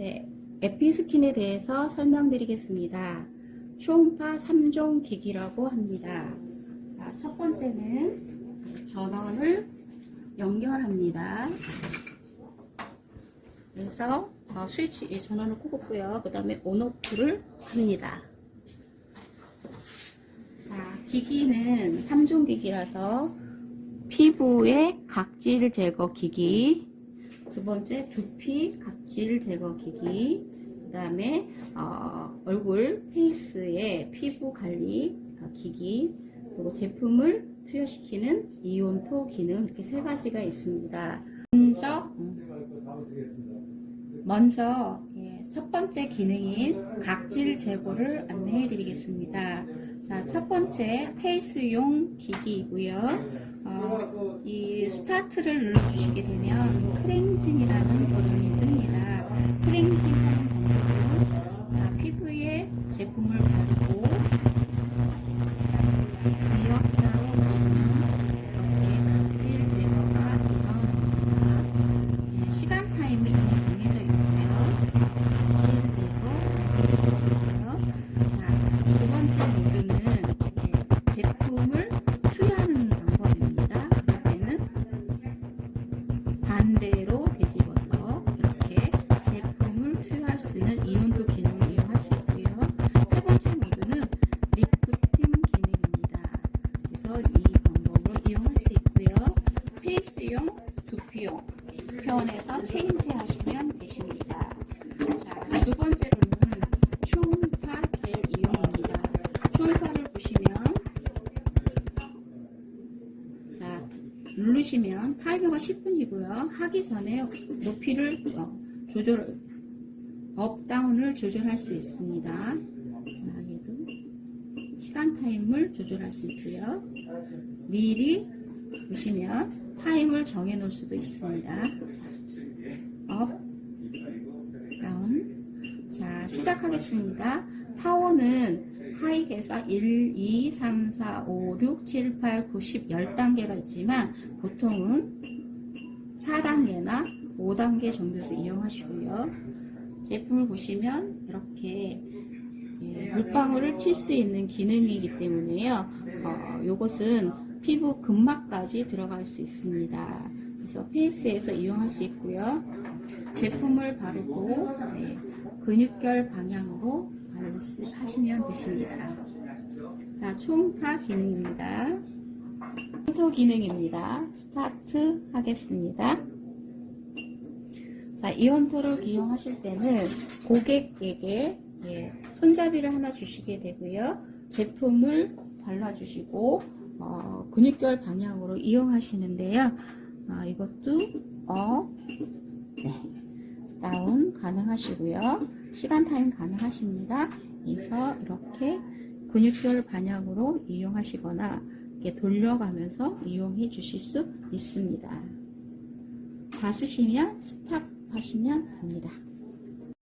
네, 에피스킨에 대해서 설명드리겠습니다. 초음파 3종 기기라고 합니다. 자, 첫 번째는 전원을 연결합니다. 그래서 어, 스위치 이 전원을 꼽았고요. 그 다음에 온오프를 합니다. 자, 기기는 3종 기기라서 피부의 각질 제거 기기, 두 번째 두피 각질 제거 기기, 그 다음에 어, 얼굴 페이스의 피부 관리 어, 기기, 그리고 제품을 투여시키는 이온토 기능 이렇게 세 가지가 있습니다. 먼저 음, 먼저 예, 첫 번째 기능인 각질 제거를 안내해 드리겠습니다. 자, 첫 번째 페이스용 기기이고요. 어, 이 스타트를 눌러주시게 되면 크랭징이라는 버튼이 뜹니다. 크랭징 하는 방법은 자, 피부에 제품을 바르고 이역자로 보시면 이렇게 각질 제거가. 예, 시간 타임이 이미 정해져 있고요. 각질 제거 자, 편에서 체인지 하시면 되십니다. 자, 두 번째로는 초음파 겔 이용입니다. 초음파를 보시면 자, 누르시면 타이머가 10분이고요. 하기 전에 높이를 어, 조절, 업, 다운을 조절할 수 있습니다. 자, 얘도 시간 타임을 조절할 수 있고요. 미리 보시면 타임을 정해 놓을 수도 있습니다. 자, 업, 다운. 자, 시작하겠습니다. 파워는 하이에서 1, 2, 3, 4, 5, 6, 7, 8, 9, 10, 10단계가 있지만 보통은 4단계나 5단계 정도에서 이용하시고요. 제품을 보시면 이렇게 예, 물방울을 칠 수 있는 기능이기 때문에요. 어, 요것은 피부 근막까지 들어갈 수 있습니다. 그래서 페이스에서 이용할 수 있고요. 제품을 바르고 네, 근육결 방향으로 바르 수 하시면 되십니다. 자, 초음파 기능입니다. 초도 기능입니다. 스타트 하겠습니다. 자, 이온토를 이용하실 때는 고객에게 예, 손잡이를 하나 주시게 되고요. 제품을 발라주시고 어, 근육결 방향으로 이용하시는데요. 아, 이것도 업, 네, 다운 가능하시고요. 시간 타임 가능하십니다. 그래서 이렇게 근육결 방향으로 이용하시거나 이렇게 돌려가면서 이용해 주실 수 있습니다. 다 쓰시면 스탑 하시면 됩니다.